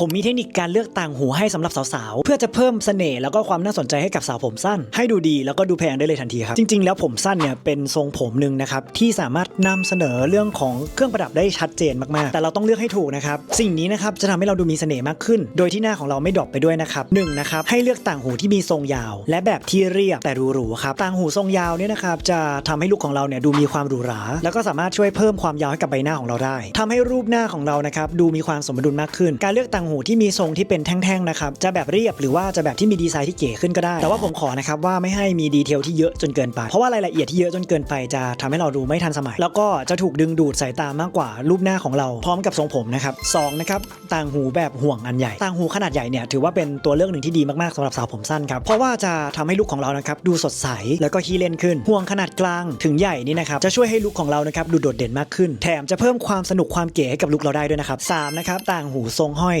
ผมมีเทคนิคการเลือกต่างหูให้สำหรับสาวๆ เพื่อจะเพิ่มเสน่ห์แล้วก็ความน่าสนใจให้กับสาวผมสั้น ให้ดูดีแล้วก็ดูแพงได้เลยทันทีครับ จริง ๆ แล้วผมสั้นเนี่ยเป็นทรงผมหนึ่งนะครับ ที่สามารถนำเสนอเรื่องของเครื่องประดับได้ชัดเจนมากๆ แต่เราต้องเลือกให้ถูกนะครับ สิ่งนี้นะครับจะทำให้เราดูมีเสน่ห์มากขึ้น โดยที่หน้าของเราไม่ดรอปไปด้วยนะครับหนึ่งนะครับให้เลือกต่างหูที่มีทรงยาว และแบบที่เรียบแต่หรูๆครับต่างหูทรงยาวเนี่ยนะครับจะทำให้ลุคของเราเนี่ยดูมีความหรูหรา แล้วก็สามารถช่วยเพิ่มความยาวให้กับใบหน้าของเราได้ทำให้รูปหน้าของเรานะครับดูมีความสมดุลมากขึ้น การเลือกต่างหูที่มีทรงที่เป็นแท่งๆนะครับจะแบบเรียบหรือว่าจะแบบที่มีดีไซน์ที่เก๋ขึ้นก็ได้ แต่ว่าผมขอนะครับว่าไม่ให้มีดีเทลที่เยอะจนเกินไป เพราะว่ารายละเอียดที่เยอะจนเกินไปจะทำให้เราดูไม่ทันสมัย แล้วก็จะถูกดึงดูดสายตามากกว่ารูปหน้าของเราพร้อมกับทรงผมนะครับสองนะครับต่างหูแบบห่วงอันใหญ่ ต่างหูขนาดใหญ่เนี่ยถือว่าเป็นตัวเลือกหนึ่งที่ดีมากๆสำหรับสาวผมสั้นครับเพราะว่าจะทำให้ลุคของเรานะครับดูสดใสแล้วก็ขี้เล่นขึ้น ห่วงขนาดกลางถึงใหญ่นี่นะครับจะช่วยให้ลุคของเรานะครับดูโดดเด่นมากขึ้น แถมจะเพิ่มความสนุกความเก๋ให้กับลุคเราได้ด้วยนะครับสนะครับต่างหูทรงห้อย